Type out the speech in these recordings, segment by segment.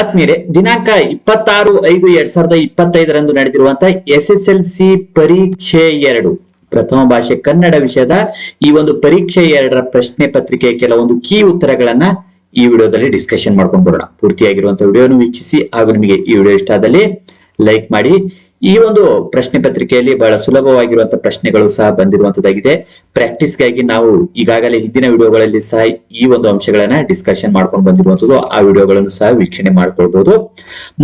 ಆತ್ಮೀಯರೇ ದಿನಾಂಕ ಇಪ್ಪತ್ತಾರು ಐದು ಎರಡ್ ಸಾವಿರದ ಇಪ್ಪತ್ತೈದರಂದು ನಡೆದಿರುವಂತಹ ಎಸ್ ಎಸ್ ಎಲ್ ಸಿ ಪರೀಕ್ಷೆ ಎರಡು. ಪ್ರಥಮ ಭಾಷೆ ಕನ್ನಡ ವಿಷಯದ ಈ ಒಂದು ಪರೀಕ್ಷೆ ಎರಡರ ಪ್ರಶ್ನೆ ಪತ್ರಿಕೆಯ ಕೆಲವೊಂದು ಕೀ ಉತ್ತರಗಳನ್ನ ಈ ವಿಡಿಯೋದಲ್ಲಿ ಡಿಸ್ಕಷನ್ ಮಾಡ್ಕೊಂಡು ಬರೋಣ. ಪೂರ್ತಿಯಾಗಿರುವಂತಹ ವಿಡಿಯೋನು ವೀಕ್ಷಿಸಿ ಹಾಗೂ ನಿಮಗೆ ಈ ವಿಡಿಯೋ ಇಷ್ಟ ಆದಲ್ಲಿ ಲೈಕ್ ಮಾಡಿ. ಈ ಒಂದು ಪ್ರಶ್ನೆ ಪತ್ರಿಕೆಯಲ್ಲಿ ಬಹಳ ಸುಲಭವಾಗಿರುವಂತಹ ಪ್ರಶ್ನೆಗಳು ಸಹ ಬಂದಿರುವಂತದ್ದಾಗಿದೆ ಪ್ರಾಕ್ಟೀಸ್ಗಾಗಿ ನಾವು ಈಗಾಗಲೇ ಹಿಂದಿನ ವಿಡಿಯೋಗಳಲ್ಲಿ ಸಹ ಈ ಒಂದು ಅಂಶಗಳನ್ನ ಡಿಸ್ಕಷನ್ ಮಾಡ್ಕೊಂಡು ಬಂದಿರುವಂತದ್ದು ಆ ವಿಡಿಯೋಗಳನ್ನು ಸಹ ವೀಕ್ಷಣೆ ಮಾಡ್ಕೊಳ್ಬಹುದು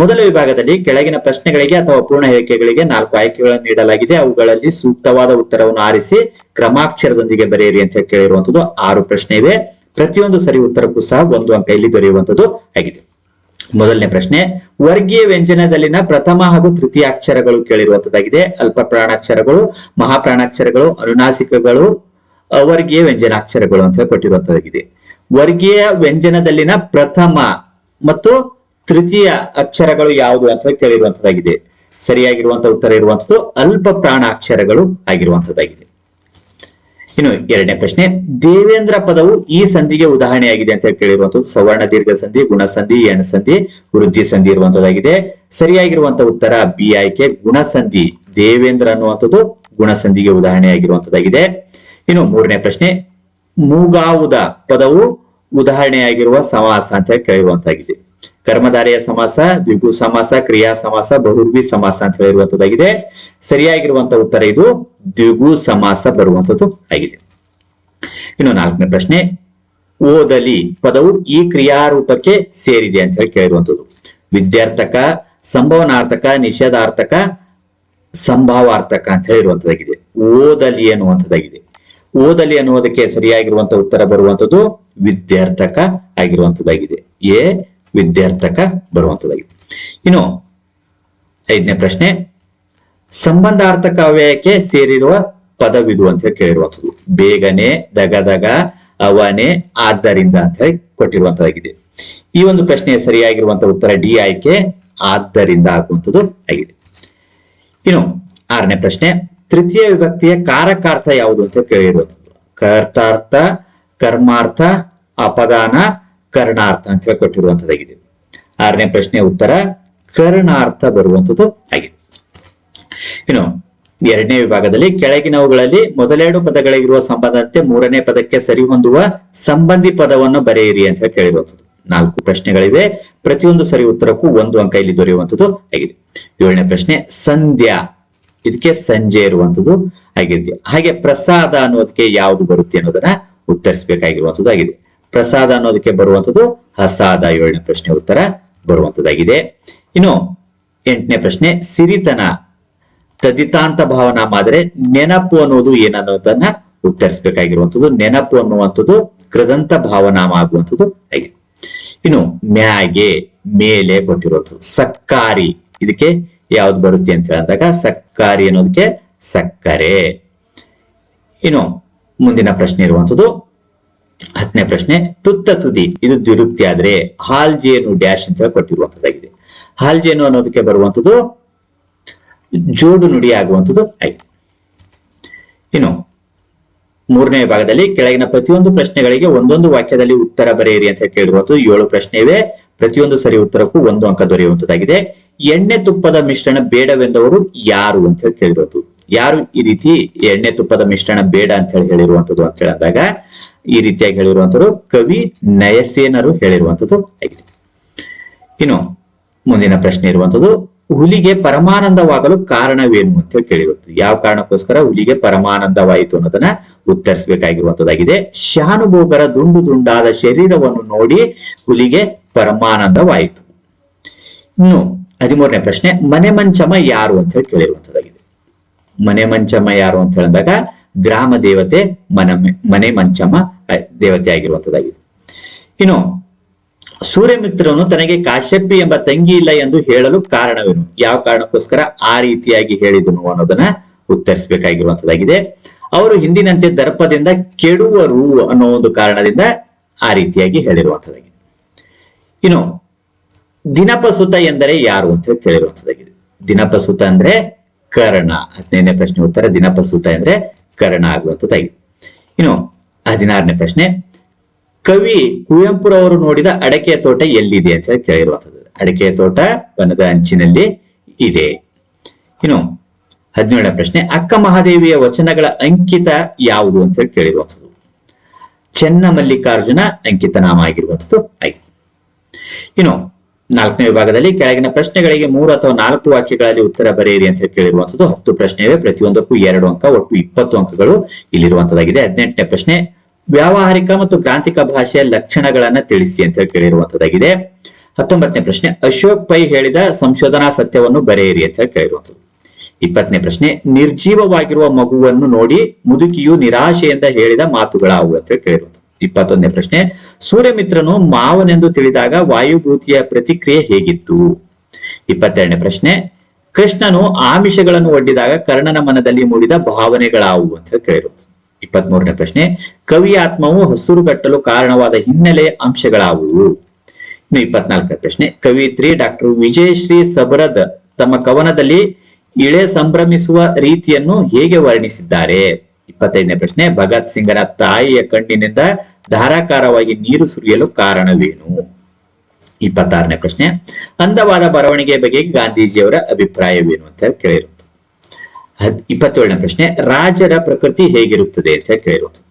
ಮೊದಲ ವಿಭಾಗದಲ್ಲಿ ಕೆಳಗಿನ ಪ್ರಶ್ನೆಗಳಿಗೆ ಅಥವಾ ಪೂರ್ಣ ಹೇಳಿಕೆಗಳಿಗೆ ನಾಲ್ಕು ಆಯ್ಕೆಗಳನ್ನು ನೀಡಲಾಗಿದೆ. ಅವುಗಳಲ್ಲಿ ಸೂಕ್ತವಾದ ಉತ್ತರವನ್ನು ಆರಿಸಿ ಕ್ರಮಾಕ್ಷರದೊಂದಿಗೆ ಬರೆಯಿರಿ ಅಂತ ಕೇಳಿರುವಂತದ್ದು ಆರು ಪ್ರಶ್ನೆ ಇವೆ. ಪ್ರತಿಯೊಂದು ಸರಿ ಉತ್ತರಕ್ಕೂ ಸಹ ಒಂದು ಅಂಕ ಇಲ್ಲಿ ದೊರೆಯುವಂತದ್ದು ಆಗಿದೆ. ಮೊದಲನೇ ಪ್ರಶ್ನೆ, ವರ್ಗೀಯ ವ್ಯಂಜನದಲ್ಲಿನ ಪ್ರಥಮ ಹಾಗೂ ತೃತೀಯ ಅಕ್ಷರಗಳು ಕೇಳಿರುವಂತದ್ದಾಗಿದೆ. ಅಲ್ಪ ಪ್ರಾಣಾಕ್ಷರಗಳು ಮಹಾಪ್ರಾಣಾಕ್ಷರಗಳು, ಅನುನಾಸಿಕಗಳು, ಅವರ್ಗೀಯ ವ್ಯಂಜನಾಕ್ಷರಗಳು ಅಂತ ಕೊಟ್ಟಿರುವಂತದ್ದಾಗಿದೆ. ವರ್ಗೀಯ ವ್ಯಂಜನದಲ್ಲಿನ ಪ್ರಥಮ ಮತ್ತು ತೃತೀಯ ಅಕ್ಷರಗಳು ಯಾವುದು ಅಂತ ಕೇಳಿರುವಂತದ್ದಾಗಿದೆ. ಸರಿಯಾಗಿರುವಂತಹ ಉತ್ತರ ಇರುವಂತದ್ದು ಅಲ್ಪ ಪ್ರಾಣಾಕ್ಷರಗಳು ಆಗಿರುವಂತದ್ದಾಗಿದೆ. ಇನ್ನು ಎರಡನೇ ಪ್ರಶ್ನೆ, ದೇವೇಂದ್ರ ಪದವು ಈ ಸಂಧಿಗೆ ಉದಾಹರಣೆಯಾಗಿದೆ ಅಂತ ಕೇಳಿರುವಂತಹ ಸವರ್ಣ ದೀರ್ಘ ಸಂಧಿ, ಗುಣ ಸಂಧಿ ಎಣ್ ಸಂಧಿ, ವೃದ್ಧಿ ಸಂಧಿ ಇರುವಂತದ್ದಾಗಿದೆ ಸರಿಯಾಗಿರುವಂತಹ ಉತ್ತರ, ಬಿ ಆಯ್ಕೆ, ಗುಣ ಸಂಧಿ, ದೇವೇಂದ್ರ ಅನ್ನುವಂಥದ್ದು ಗುಣಸಂಧಿಗೆ ಉದಾಹರಣೆಯಾಗಿರುವಂತದ್ದಾಗಿದೆ ಇನ್ನು ಮೂರನೇ ಪ್ರಶ್ನೆ, ಮೂಗಾವುದ ಪದವು ಉದಾಹರಣೆಯಾಗಿರುವ ಸಮಾಸ ಅಂತ ಕೇಳಿರುವಂತಾಗಿದೆ. ಕರ್ಮಧಾರೆಯ ಸಮಾಸ ದ್ವಿಗು ಸಮಾಸ, ಕ್ರಿಯಾ ಸಮಾಸ, ಬಹುರ್ವಿ ಸಮಾಸ ಅಂತ ಹೇಳಿರುವಂತದ್ದಾಗಿದೆ ಸರಿಯಾಗಿರುವಂತ ಉತ್ತರ ಇದು ದ್ವಿಗು ಸಮಾಸ ಬರುವಂತದ್ದು ಆಗಿದೆ. ಇನ್ನು ನಾಲ್ಕನೇ ಪ್ರಶ್ನೆ, ಓದಲಿ ಪದವು ಈ ಕ್ರಿಯಾರೂಪಕ್ಕೆ ಸೇರಿದೆ ಅಂತ ಹೇಳಿ ಕೇಳಿರುವಂತದ್ದು ವಿದ್ಯಾರ್ಥಕ, ಸಂಭವನಾರ್ಥಕ, ನಿಷೇಧಾರ್ಥಕ, ಸಂಭಾವಾರ್ಥಕ ಅಂತ ಹೇಳಿರುವಂತದ್ದಾಗಿದೆ ಓದಲಿ ಅನ್ನುವಂಥದ್ದಾಗಿದೆ ಓದಲಿ ಅನ್ನುವುದಕ್ಕೆ ಸರಿಯಾಗಿರುವಂತ ಉತ್ತರ ಬರುವಂತದ್ದು ವಿದ್ಯಾರ್ಥಕ ಆಗಿರುವಂತದ್ದಾಗಿದೆ ಎ ವಿದ್ಯಾರ್ಥಕ ಬರುವಂತದ್ದಾಗಿದೆ ಇನ್ನು ಐದನೇ ಪ್ರಶ್ನೆ, ಸಂಬಂಧಾರ್ಥಕ ಅವ್ಯಯಕ್ಕೆ ಸೇರಿರುವ ಪದವಿದು ಅಂತ ಹೇಳಿ ಕೇಳಿರುವಂತದ್ದು. ಬೇಗನೆ ದಗದಗ ಅವನೆ, ಆದ್ದರಿಂದ ಅಂತ ಹೇಳಿ ಕೊಟ್ಟಿರುವಂತದ್ದಾಗಿದೆ ಈ ಒಂದು ಪ್ರಶ್ನೆ ಸರಿಯಾಗಿರುವಂತಹ ಉತ್ತರ ಡಿ ಆಯ್ಕೆ ಆದ್ದರಿಂದ ಆಗುವಂಥದ್ದು ಆಗಿದೆ. ಇನ್ನು ಆರನೇ ಪ್ರಶ್ನೆ, ತೃತೀಯ ವಿಭಕ್ತಿಯ ಕಾರಕಾರ್ಥ ಯಾವುದು ಅಂತ ಕೇಳಿರುವಂಥದ್ದು ಕರ್ತಾರ್ಥ, ಕರ್ಮಾರ್ಥ, ಅಪದಾನ ಕರ್ಣಾರ್ಥ ಅಂತ ಹೇಳಿ ಕೊಟ್ಟಿರುವಂತದ್ದಾಗಿದೆ ಆರನೇ ಪ್ರಶ್ನೆ ಉತ್ತರ, ಕರ್ಣಾರ್ಥ ಬರುವಂತದ್ದು ಆಗಿದೆ. ಇನ್ನು ಎರಡನೇ ವಿಭಾಗದಲ್ಲಿ ಕೆಳಗಿನವುಗಳಲ್ಲಿ ಮೊದಲೆರಡು ಪದಗಳಿಗಿರುವ ಸಂಬಂಧದಂತೆ ಮೂರನೇ ಪದಕ್ಕೆ ಸರಿ ಹೊಂದುವ ಸಂಬಂಧಿ ಪದವನ್ನು ಬರೆಯಿರಿ ಅಂತ ಹೇಳಿ ಕೇಳಿರುವಂಥದ್ದು. ನಾಲ್ಕು ಪ್ರಶ್ನೆಗಳಿವೆ, ಪ್ರತಿಯೊಂದು ಸರಿ ಉತ್ತರಕ್ಕೂ ಒಂದು ಅಂಕ ಇಲ್ಲಿ ದೊರೆಯುವಂಥದ್ದು ಆಗಿದೆ. ಏಳನೇ ಪ್ರಶ್ನೆ, ಸಂಧ್ಯಾ. ಇದಕ್ಕೆ ಸಂಜೆ ಇರುವಂಥದ್ದು ಆಗಿದೆ. ಹಾಗೆ ಪ್ರಸಾದ ಅನ್ನೋದಕ್ಕೆ ಯಾವುದು ಬರುತ್ತೆ ಅನ್ನೋದನ್ನ ಉತ್ತರಿಸಬೇಕಾಗಿರುವಂಥದ್ದು ಆಗಿದೆ. ಪ್ರಸಾದ ಅನ್ನೋದಕ್ಕೆ ಬರುವಂತದ್ದು ಹಸಾದ ಏಳನೇ ಪ್ರಶ್ನೆ ಉತ್ತರ ಬರುವಂತದ್ದಾಗಿದೆ ಇನ್ನು ಎಂಟನೇ ಪ್ರಶ್ನೆ, ಸಿರಿತನ ತದಿತಾಂತ ಭಾವನಾಮ ಮಾದರೆ, ನೆನಪು ಅನ್ನೋದು ಏನನ್ನೋದನ್ನ ಉತ್ತರಿಸಬೇಕಾಗಿರುವಂಥದ್ದು, ನೆನಪು ಅನ್ನುವಂಥದ್ದು ಕೃದಂತ ಭಾವನಾಮ ಆಗುವಂಥದ್ದು ಆಗಿದೆ ಇನ್ನು ಮ್ಯಾಗೆ, ಮೇಲೆ ಕೊಟ್ಟಿರುವಂಥದ್ದು, ಸಕ್ಕಾರಿ, ಇದಕ್ಕೆ ಯಾವ್ದು ಬರುತ್ತೆ ಅಂತ ಹೇಳಿದಾಗ ಸಕ್ಕಾರಿ ಅನ್ನೋದಕ್ಕೆ ಸಕ್ಕರೆ. ಇನ್ನು ಮುಂದಿನ ಪ್ರಶ್ನೆ ಇರುವಂತದ್ದು ಹತ್ತನೇ ಪ್ರಶ್ನೆ, ತುತ್ತ ತುದಿ. ಇದು ದ್ವಿರುಕ್ತಿ ಆದ್ರೆ ಹಾಲ್ಜೇನು ಡ್ಯಾಶ್ ಅಂತ ಕೊಟ್ಟಿರುವಂತದ್ದಾಗಿದೆ. ಹಾಲ್ ಜೇನು ಅನ್ನೋದಕ್ಕೆ ಬರುವಂತದ್ದು ಜೋಡು ನುಡಿ ಆಗುವಂಥದ್ದು ಆಯ್ತು ಇನ್ನು ಮೂರನೇ ಭಾಗದಲ್ಲಿ ಕೆಳಗಿನ ಪ್ರತಿಯೊಂದು ಪ್ರಶ್ನೆಗಳಿಗೆ ಒಂದೊಂದು ವಾಕ್ಯದಲ್ಲಿ ಉತ್ತರ ಬರೆಯಿರಿ ಅಂತ ಕೇಳಿರುವಂತದ್ದು ಏಳು ಪ್ರಶ್ನೆ ಇವೆ ಪ್ರತಿಯೊಂದು ಸರಿ ಉತ್ತರಕ್ಕೂ ಒಂದು ಅಂಕ ದೊರೆಯುವಂತದ್ದಾಗಿದೆ. ಎಣ್ಣೆ ತುಪ್ಪದ ಮಿಶ್ರಣ ಬೇಡವೆಂದವರು ಯಾರು ಅಂತ ಹೇಳಿ ಕೇಳಿರುವಂತದ್ದು. ಯಾರು ಈ ರೀತಿ ಎಣ್ಣೆ ತುಪ್ಪದ ಮಿಶ್ರಣ ಬೇಡ ಅಂತ ಹೇಳಿ ಹೇಳಿರುವಂತದ್ದು ಅಂತ ಹೇಳಿದಾಗ ಈ ರೀತಿಯಾಗಿ ಹೇಳಿರುವಂತರು ಕವಿ ನಯಸೇನರು ಹೇಳಿರುವಂತದ್ದು ಆಗಿದೆ. ಇನ್ನು ಮುಂದಿನ ಪ್ರಶ್ನೆ ಇರುವಂತದ್ದು ಹುಲಿಗೆ ಪರಮಾನಂದವಾಗಲು ಕಾರಣವೇನು ಅಂತ ಕೇಳಿರುವಂತದ್ದು ಯಾವ ಕಾರಣಕ್ಕೋಸ್ಕರ ಹುಲಿಗೆ ಪರಮಾನಂದವಾಯಿತು ಅನ್ನೋದನ್ನ ಉತ್ತರಿಸಬೇಕಾಗಿರುವಂತದ್ದಾಗಿದೆ ಶಾನುಭೋಗರ ದುಂಡು ದುಂಡಾದ ಶರೀರವನ್ನು ನೋಡಿ ಹುಲಿಗೆ ಪರಮಾನಂದವಾಯಿತು. ಇನ್ನು ಹದಿಮೂರನೇ ಪ್ರಶ್ನೆ, ಮನೆ ಮಂಚಮ ಯಾರು ಅಂತ ಹೇಳಿ ಕೇಳಿರುವಂತದ್ದಾಗಿದೆ ಮನೆ ಮಂಚಮ ಯಾರು ಅಂತ ಹೇಳಿದಾಗ, ಗ್ರಾಮ ದೇವತೆ ಮನ ಮನೆ ಮಂಚಮ ದೇವತೆ ಆಗಿರುವಂತದ್ದಾಗಿದೆ ಇನ್ನು, ಸೂರ್ಯಮಿತ್ರನು ತನಗೆ ಕಾಶ್ಯಪಿ ಎಂಬ ತಂಗಿ ಇಲ್ಲ ಎಂದು ಹೇಳಲು ಕಾರಣವೇನು? ಯಾವ ಕಾರಣಕ್ಕೋಸ್ಕರ ಆ ರೀತಿಯಾಗಿ ಹೇಳಿದನು ಅನ್ನೋದನ್ನ ಉತ್ತರಿಸಬೇಕಾಗಿರುವಂತದ್ದಾಗಿದೆ. ಅವರು ಹಿಂದಿನಂತೆ ದರ್ಪದಿಂದ ಕೆಡುವರು ಅನ್ನೋ ಒಂದು ಕಾರಣದಿಂದ ಆ ರೀತಿಯಾಗಿ ಹೇಳಿರುವಂತದ್ದಾಗಿದೆ. ಇನ್ನು, ದಿನಪಸುತ ಎಂದರೆ ಯಾರು ಅಂತ ಹೇಳಿ ಕೇಳಿರುವಂತದ್ದಾಗಿದೆ. ದಿನಪಸುತ ಅಂದ್ರೆ ಕರ್ಣ. ಹದಿನೈದನೇ ಪ್ರಶ್ನೆ ಉತ್ತರ, ದಿನಪಸುತ ಅಂದ್ರೆ ಕರ್ಣ ಆಗುವಂತದ್ದಾಗಿದೆ. ಇನ್ನು ಹದಿನಾರನೇ ಪ್ರಶ್ನೆ, ಕವಿ ಕುವೆಂಪುರವರು ನೋಡಿದ ಅಡಕೆ ತೋಟ ಎಲ್ಲಿದೆ ಅಂತ ಹೇಳಿ ಕೇಳಿರುವಂತದ್ದು ಅಡಿಕೆ ತೋಟ ವನದ ಅಂಚಿನಲ್ಲಿ ಇದೆ. ಇನ್ನು ಹದಿನೇಳನೇ ಪ್ರಶ್ನೆ, ಅಕ್ಕ ಮಹಾದೇವಿಯ ವಚನಗಳ ಅಂಕಿತ ಯಾವುದು ಅಂತ ಹೇಳಿ ಕೇಳಿರುವಂಥದ್ದು. ಚೆನ್ನ ಮಲ್ಲಿಕಾರ್ಜುನ ಅಂಕಿತ ನಾಮ ಆಗಿರುವಂಥದ್ದು. ಆಯ್ತು. ಇನ್ನು ನಾಲ್ಕನೇ ವಿಭಾಗದಲ್ಲಿ ಕೆಳಗಿನ ಪ್ರಶ್ನೆಗಳಿಗೆ ಮೂರು ಅಥವಾ ನಾಲ್ಕು ವಾಕ್ಯಗಳಲ್ಲಿ ಉತ್ತರ ಬರೆಯಿರಿ ಅಂತ ಹೇಳಿ ಕೇಳಿರುವಂತದ್ದು ಹತ್ತು ಪ್ರಶ್ನೆ ಇವೆ ಪ್ರತಿಯೊಂದಕ್ಕೂ ಎರಡು ಅಂಕ, ಒಟ್ಟು ಇಪ್ಪತ್ತು ಅಂಕಗಳು ಇಲ್ಲಿರುವಂತದಾಗಿದೆ ಹದಿನೆಂಟನೇ ಪ್ರಶ್ನೆ, ವ್ಯಾವಹಾರಿಕ ಮತ್ತು ಗ್ರಾಂಥಿಕ ಭಾಷೆಯ ಲಕ್ಷಣಗಳನ್ನ ತಿಳಿಸಿ ಅಂತ ಹೇಳಿ ಕೇಳಿರುವಂತದ್ದಾಗಿದೆ ಹತ್ತೊಂಬತ್ತನೇ ಪ್ರಶ್ನೆ, ಅಶೋಕ್ ಪೈ ಹೇಳಿದ ಸಂಶೋಧನಾ ಸತ್ಯವನ್ನು ಬರೆಯಿರಿ ಅಂತ ಹೇಳಿ ಕೇಳಿರುವಂತದ್ದು ಇಪ್ಪತ್ತನೇ ಪ್ರಶ್ನೆ, ನಿರ್ಜೀವವಾಗಿರುವ ಮಗುವನ್ನು ನೋಡಿ ಮುದುಕಿಯು ನಿರಾಶೆಯಿಂದ ಹೇಳಿದ ಮಾತುಗಳಾವು ಅಂತ ಹೇಳಿ ಕೇಳಿರುವಂಥದ್ದು. ಇಪ್ಪತ್ತೊಂದನೇ ಪ್ರಶ್ನೆ. ಸೂರ್ಯಮಿತ್ರನು ಮಾವನೆಂದು ತಿಳಿದಾಗ ವಾಯುಭೂತಿಯ ಪ್ರತಿಕ್ರಿಯೆ ಹೇಗಿತ್ತು? ಇಪ್ಪತ್ತೆರಡನೇ ಪ್ರಶ್ನೆ. ಕೃಷ್ಣನು ಆಮಿಷಗಳನ್ನು ಒಡ್ಡಿದಾಗ ಕರ್ಣನ ಮನದಲ್ಲಿ ಮೂಡಿದ ಭಾವನೆಗಳಾವು ಅಂತ ಹೇಳಿ ಇಪ್ಪತ್ಮೂರನೇ ಪ್ರಶ್ನೆ. ಕವಿ ಆತ್ಮವು ಹಸುರುಗಟ್ಟಲು ಕಾರಣವಾದ ಹಿನ್ನೆಲೆ ಅಂಶಗಳಾವುವು ಇನ್ನು ಇಪ್ಪತ್ನಾಲ್ಕನೇ ಪ್ರಶ್ನೆ. ಕವಿತ್ರಿ ಡಾಕ್ಟರ್ ವಿಜಯಶ್ರೀ ಸಬರದ್ ತಮ್ಮ ಕವನದಲ್ಲಿ ಇಳೆ ಸಂಭ್ರಮಿಸುವ ರೀತಿಯನ್ನು ಹೇಗೆ ವರ್ಣಿಸಿದ್ದಾರೆ? ಇಪ್ಪತ್ತೈದನೇ ಪ್ರಶ್ನೆ, ಭಗತ್ ಸಿಂಗ್ನ ತಾಯಿಯ ಕಣ್ಣಿನಿಂದ ಧಾರಾಕಾರವಾಗಿ ನೀರು ಸುರಿಯಲು ಕಾರಣವೇನು? ಇಪ್ಪತ್ತಾರನೇ ಪ್ರಶ್ನೆ, ಅಂದವಾದ ಬರವಣಿಗೆ ಬಗ್ಗೆ ಗಾಂಧೀಜಿಯವರ ಅಭಿಪ್ರಾಯವೇನು ಅಂತ ಕೇಳಿರುವುದು. ಇಪ್ಪತ್ತೇಳನೇ ಪ್ರಶ್ನೆ, ರಾಜರ ಪ್ರಕೃತಿ ಹೇಗಿರುತ್ತದೆ ಅಂತ ಕೇಳಿರುವುದು.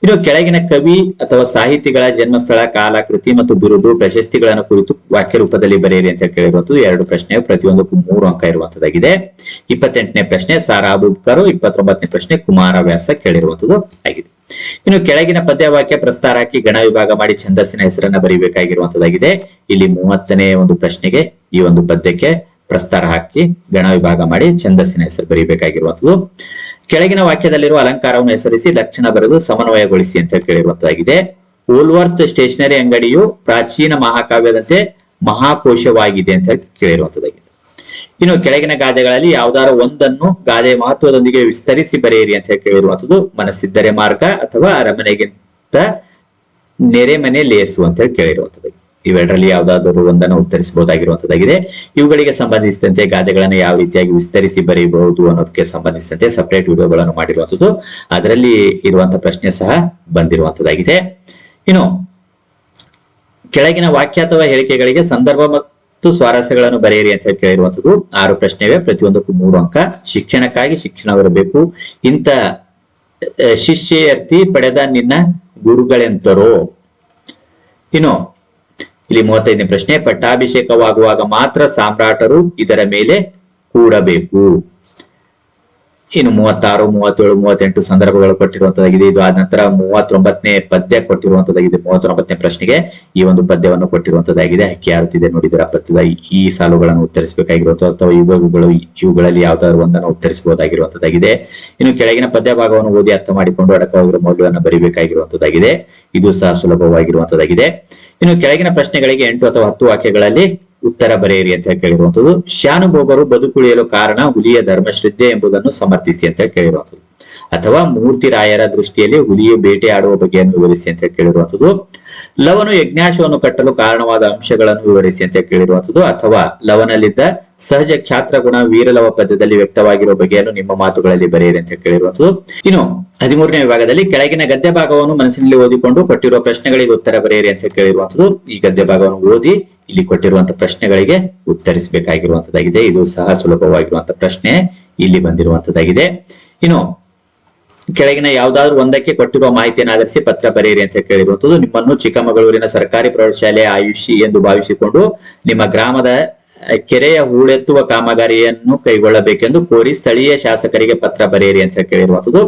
ಇನ್ನು ಕೆಳಗಿನ ಕವಿ ಅಥವಾ ಸಾಹಿತಿಗಳ ಜನ್ಮಸ್ಥಳ ಕಾಲ ಕೃತಿ ಮತ್ತು ಬಿರುದು ಪ್ರಶಸ್ತಿಗಳನ್ನು ಕುರಿತು ವಾಕ್ಯ ರೂಪದಲ್ಲಿ ಬರೆಯಿರಿ ಅಂತ ಕೇಳಿರುವಂತದ್ದು ಎರಡು ಪ್ರಶ್ನೆ ಪ್ರತಿಯೊಂದಕ್ಕೂ ಮೂರು ಅಂಕ ಇರುವಂತದ್ದಾಗಿದೆ ಇಪ್ಪತ್ತೆಂಟನೇ ಪ್ರಶ್ನೆ ಸಾರಾ ಅಬೂಬ್ಕರ್ ಇಪ್ಪತ್ತೊಂಬತ್ತನೇ ಪ್ರಶ್ನೆ ಕುಮಾರ ವ್ಯಾಸ ಕೇಳಿರುವಂತದ್ದು ಆಗಿದೆ. ಇನ್ನು ಕೆಳಗಿನ ಪದ್ಯವಾಕ್ಯ ಪ್ರಸ್ತಾರ ಹಾಕಿ ಗಣ ವಿಭಾಗ ಮಾಡಿ ಛಂದಸ್ಸಿನ ಹೆಸರನ್ನ ಬರೀಬೇಕಾಗಿರುವಂತದ್ದಾಗಿದೆ ಇಲ್ಲಿ ಮೂವತ್ತನೇ ಒಂದು ಪ್ರಶ್ನೆಗೆ ಈ ಒಂದು ಪದ್ಯಕ್ಕೆ ಪ್ರಸ್ತಾರ ಹಾಕಿ ಗಣ ವಿಭಾಗ ಮಾಡಿ ಛಂದಸ್ಸಿನ ಹೆಸರು ಬರೀಬೇಕಾಗಿರುವಂತದ್ದು ಕೆಳಗಿನ ವಾಕ್ಯದಲ್ಲಿರುವ ಅಲಂಕಾರವನ್ನು ಹೆಸರಿಸಿ ಲಕ್ಷಣ ಬರೆದು ಸಮನ್ವಯಗೊಳಿಸಿ ಅಂತ ಕೇಳಿರುವಂತಾಗಿದೆ ಓಲ್ವರ್ತ್ ಸ್ಟೇಷನರಿ ಅಂಗಡಿಯು ಪ್ರಾಚೀನ ಮಹಾಕಾವ್ಯದಂತೆ ಮಹಾಕೋಶವಾಗಿದೆ ಅಂತ ಕೇಳಿರುವಂತದ್ದಾಗಿದೆ ಇನ್ನು ಕೆಳಗಿನ ಗಾದೆಗಳಲ್ಲಿ ಯಾವ್ದಾರ ಒಂದನ್ನು ಗಾದೆ ಮಹತ್ವದೊಂದಿಗೆ ವಿಸ್ತರಿಸಿ ಬರೆಯಿರಿ ಅಂತ ಕೇಳಿರುವಂತದ್ದು ಮನಸ್ಸಿದ್ದರೆ ಮಾರ್ಗ ಅಥವಾ ಅರಮನೆಗಿಂತ ನೆರೆಮನೆ ಲೇಸು ಅಂತ ಹೇಳಿ ಇವೆರಡರಲ್ಲಿ ಯಾವ್ದಾದ್ರು ಒಂದನ್ನು ಉತ್ತರಿಸಬಹುದಾಗಿರುವಂತದ್ದಾಗಿದೆ. ಇವುಗಳಿಗೆ ಸಂಬಂಧಿಸಿದಂತೆ ಗಾದೆಗಳನ್ನು ಯಾವ ರೀತಿಯಾಗಿ ವಿಸ್ತರಿಸಿ ಬರೆಯಬಹುದು ಅನ್ನೋದಕ್ಕೆ ಸಂಬಂಧಿಸಿದಂತೆ ಸಪರೇಟ್ ವಿಡಿಯೋಗಳನ್ನು ಮಾಡಿರುವಂತದ್ದು. ಅದರಲ್ಲಿ ಇರುವಂತಹ ಪ್ರಶ್ನೆ ಸಹ ಬಂದಿರುವಂತದ್ದಾಗಿದೆ. ಇನ್ನು, ಕೆಳಗಿನ ವಾಕ್ಯ ಅಥವಾ ಹೇಳಿಕೆಗಳಿಗೆ ಸಂದರ್ಭ ಮತ್ತು ಸ್ವಾರಸ್ಯಗಳನ್ನು ಬರೆಯಿರಿ ಅಂತ ಹೇಳಿ ಕೇಳಿರುವಂತದ್ದು. ಆರು ಪ್ರಶ್ನೆ ಇವೆ ಪ್ರತಿಯೊಂದಕ್ಕೂ ಮೂರು ಅಂಕ. ಶಿಕ್ಷಣಕ್ಕಾಗಿ ಶಿಕ್ಷಣವಿರಬೇಕು. ಇಂಥ ಇಂತ ಶಿಷ್ಯರ್ಥಿ ಪಡೆದ ನಿನ್ನ ಗುರುಗಳೆಂತರು. ಇನ್ನು ಇಲ್ಲಿ ಮೂವತ್ತೈದನೇ ಪ್ರಶ್ನೆ ಪಟ್ಟಾಭಿಷೇಕವಾಗುವಾಗ ಮಾತ್ರ ಸಾಮ್ರಾಟರು ಇದರ ಮೇಲೆ ಕೂಡಬೇಕು. ಇನ್ನು ಮೂವತ್ತಾರು, ಮೂವತ್ತೇಳು, ಮೂವತ್ತೆಂಟು ಸಂದರ್ಭಗಳು ಕೊಟ್ಟಿರುವಂತದಾಗಿದೆ ಇದು ಆದ ನಂತರ ಮೂವತ್ತೊಂಬತ್ತನೇ ಪದ್ಯ ಕೊಟ್ಟಿರುವಂತದಾಗಿದೆ ಮೂವತ್ತೊಂಬತ್ತನೇ ಪ್ರಶ್ನೆಗೆ ಈ ಒಂದು ಪದ್ಯವನ್ನು ಕೊಟ್ಟಿರುವಂತದ್ದಾಗಿದೆ. ಹಕ್ಕಿ ಹಾರುತ್ತಿದೆ ನೋಡಿದರ ಪದ್ಯದ ಈ- ಸಾಲುಗಳನ್ನು ಉತ್ತರಿಸಬೇಕಾಗಿರುವಂತಹ ಅಥವಾ ಇವುಗಳು, ಇವುಗಳಲ್ಲಿ ಯಾವ್ದಾದ್ರು ಒಂದನ್ನು ಉತ್ತರಿಸಬಹುದಾಗಿರುವಂತದ್ದಾಗಿದೆ. ಇನ್ನು ಕೆಳಗಿನ ಪದ್ಯ ಭಾಗವನ್ನು ಓದಿ ಅರ್ಥ ಮಾಡಿಕೊಂಡು ಅಡಕವಾಗಿರುವ ಮೌಲ್ಯವನ್ನು ಬರೀಬೇಕಾಗಿರುವಂತದ್ದಾಗಿದೆ. ಇದು ಸಹ ಸುಲಭವಾಗಿರುವಂತದ್ದಾಗಿದೆ. ಇನ್ನು ಕೆಳಗಿನ ಪ್ರಶ್ನೆಗಳಿಗೆ ಎಂಟು ಅಥವಾ ಹತ್ತು ವಾಕ್ಯಗಳಲ್ಲಿ ಉತ್ತರ ಬರೆಯಿರಿ ಅಂತ ಕೇಳಿರುವಂತದ್ದು ಶಾನುಭೋಗರು ಬದುಕುಳಿಯಲು ಕಾರಣ ಹುಲಿಯ ಧರ್ಮಶ್ರದ್ಧೆ ಎಂಬುದನ್ನು ಸಮರ್ಥಿಸಿ ಅಂತ ಕೇಳಿರುವಂತದ್ದು ಅಥವಾ ಮೂರ್ತಿರಾಯರ ದೃಷ್ಟಿಯಲ್ಲಿ ಹುಲಿಯು ಬೇಟೆಯಾಡುವ ಬಗೆಯನ್ನು ವಿವರಿಸಿ ಅಂತ ಕೇಳಿರುವಂತದ್ದು ಲವನು ಯಜ್ಞಾಶವನ್ನು ಕಟ್ಟಲು ಕಾರಣವಾದ ಅಂಶಗಳನ್ನು ವಿವರಿಸಿ ಅಂತ ಕೇಳಿರುವಂತದ್ದು ಅಥವಾ ಲವನಲ್ಲಿದ್ದ ಸಹಜ ಖ್ಯಾತ್ರ ಗುಣ ವೀರಲವ ಪದ್ಯದಲ್ಲಿ ವ್ಯಕ್ತವಾಗಿರುವ ಬಗೆಯನ್ನು ನಿಮ್ಮ ಮಾತುಗಳಲ್ಲಿ ಬರೆಯಿರಿ ಅಂತ ಕೇಳಿರುವಂತದ್ದು ಇನ್ನು ಹದಿಮೂರನೇ ವಿಭಾಗದಲ್ಲಿ ಕೆಳಗಿನ ಗದ್ಯ ಭಾಗವನ್ನು ಮನಸ್ಸಿನಲ್ಲಿ ಓದಿಕೊಂಡು ಕೊಟ್ಟಿರುವ ಪ್ರಶ್ನೆಗಳಿಗೆ ಉತ್ತರ ಬರೆಯಿರಿ ಅಂತ ಕೇಳಿರುವಂತದ್ದು ಈ ಗದ್ಯ ಭಾಗವನ್ನು ಓದಿ ಇಲ್ಲಿ ಕೊಟ್ಟಿರುವಂತಹ ಪ್ರಶ್ನೆಗಳಿಗೆ ಉತ್ತರಿಸಬೇಕಾಗಿರುವಂತದ್ದಾಗಿದೆ ಇದು ಸಹ ಸುಲಭವಾಗಿರುವಂತಹ ಪ್ರಶ್ನೆ. ಇಲ್ಲಿ ಬಂದಿರುವಂತದ್ದಾಗಿದೆ ಇನ್ನು ಕೆಳಗಿನ ಯಾವ್ದಾದ್ರು ಒಂದಕ್ಕೆ ಕೊಟ್ಟಿರುವ ಮಾಹಿತಿಯನ್ನು ಆಧರಿಸಿ ಪತ್ರ ಬರೆಯಿರಿ ಅಂತ ಕೇಳಿರುವಂತದ್ದು ನಿಮ್ಮನ್ನು ಚಿಕ್ಕಮಗಳೂರಿನ ಸರ್ಕಾರಿ ಪ್ರೌಢಶಾಲೆ ಆಯುಷಿ ಎಂದು ಭಾವಿಸಿಕೊಂಡು ನಿಮ್ಮ ಗ್ರಾಮದ ಕೆರೆಯ ಹೂಳೆತ್ತುವ ಕಾಮಗಾರಿಯನ್ನು ಕೈಗೊಳ್ಳಬೇಕೆಂದು ಕೋರಿ ಸ್ಥಳೀಯ ಶಾಸಕರಿಗೆ ಪತ್ರ ಬರೆಯಿರಿ ಅಂತ ಕೇಳಿರುವಂತದ್ದು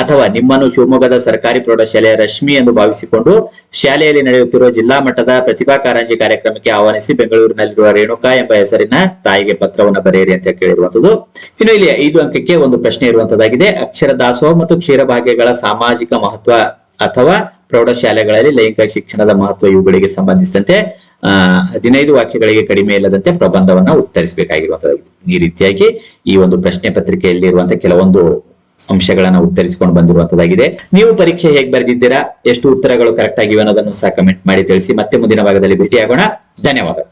ಅಥವಾ ನಿಮ್ಮನ್ನು ಶಿವಮೊಗ್ಗದ ಸರ್ಕಾರಿ ಪ್ರೌಢಶಾಲೆಯ ರಶ್ಮಿ ಎಂದು ಭಾವಿಸಿಕೊಂಡು ಶಾಲೆಯಲ್ಲಿ ನಡೆಯುತ್ತಿರುವ ಜಿಲ್ಲಾ ಮಟ್ಟದ ಪ್ರತಿಭಾ ಕಾರಂಜಿ ಕಾರ್ಯಕ್ರಮಕ್ಕೆ ಆಹ್ವಾನಿಸಿ ಬೆಂಗಳೂರಿನಲ್ಲಿರುವ ರೇಣುಕಾ ಎಂಬ ಹೆಸರಿನ ತಾಯಿಗೆ ಪತ್ರವನ್ನು ಬರೆಯಿರಿ ಅಂತ ಕೇಳಿರುವಂತದ್ದು ಇನ್ನು ಇಲ್ಲಿ ಐದು ಅಂಕಕ್ಕೆ ಒಂದು ಪ್ರಶ್ನೆ ಇರುವಂತದ್ದಾಗಿದೆ ಅಕ್ಷರ ದಾಸೋಹ ಮತ್ತು ಕ್ಷೀರಭಾಗ್ಯಗಳ ಸಾಮಾಜಿಕ ಮಹತ್ವ ಅಥವಾ ಪ್ರೌಢಶಾಲೆಗಳಲ್ಲಿ ಲೈಂಗಿಕ ಶಿಕ್ಷಣದ ಮಹತ್ವ ಇವುಗಳಿಗೆ ಸಂಬಂಧಿಸಿದಂತೆ ಆ, ಹದಿನೈದು ವಾಕ್ಯಗಳಿಗೆ ಕಡಿಮೆ ಇಲ್ಲದಂತೆ ಪ್ರಬಂಧವನ್ನ ಉತ್ತರಿಸಬೇಕಾಗಿರುವಂತದ್ದು. ಈ ರೀತಿಯಾಗಿ ಈ ಒಂದು ಪ್ರಶ್ನೆ ಪತ್ರಿಕೆಯಲ್ಲಿ ಇರುವಂತಹ ಕೆಲವೊಂದು ಅಂಶಗಳನ್ನ ಉತ್ತರಿಸಿಕೊಂಡು ಬಂದಿರುವಂತದ್ದಾಗಿದೆ. ನೀವು ಪರೀಕ್ಷೆ ಹೇಗೆ ಬರೆದಿದ್ದೀರಾ? ಎಷ್ಟು ಉತ್ತರಗಳು ಕರೆಕ್ಟ್ ಆಗಿವೆ ಅನ್ನೋದನ್ನು ಸಹ ಕಮೆಂಟ್ ಮಾಡಿ ತಿಳಿಸಿ. ಮತ್ತೆ ಮುಂದಿನ ಭಾಗದಲ್ಲಿ ಭೇಟಿಯಾಗೋಣ. ಧನ್ಯವಾದ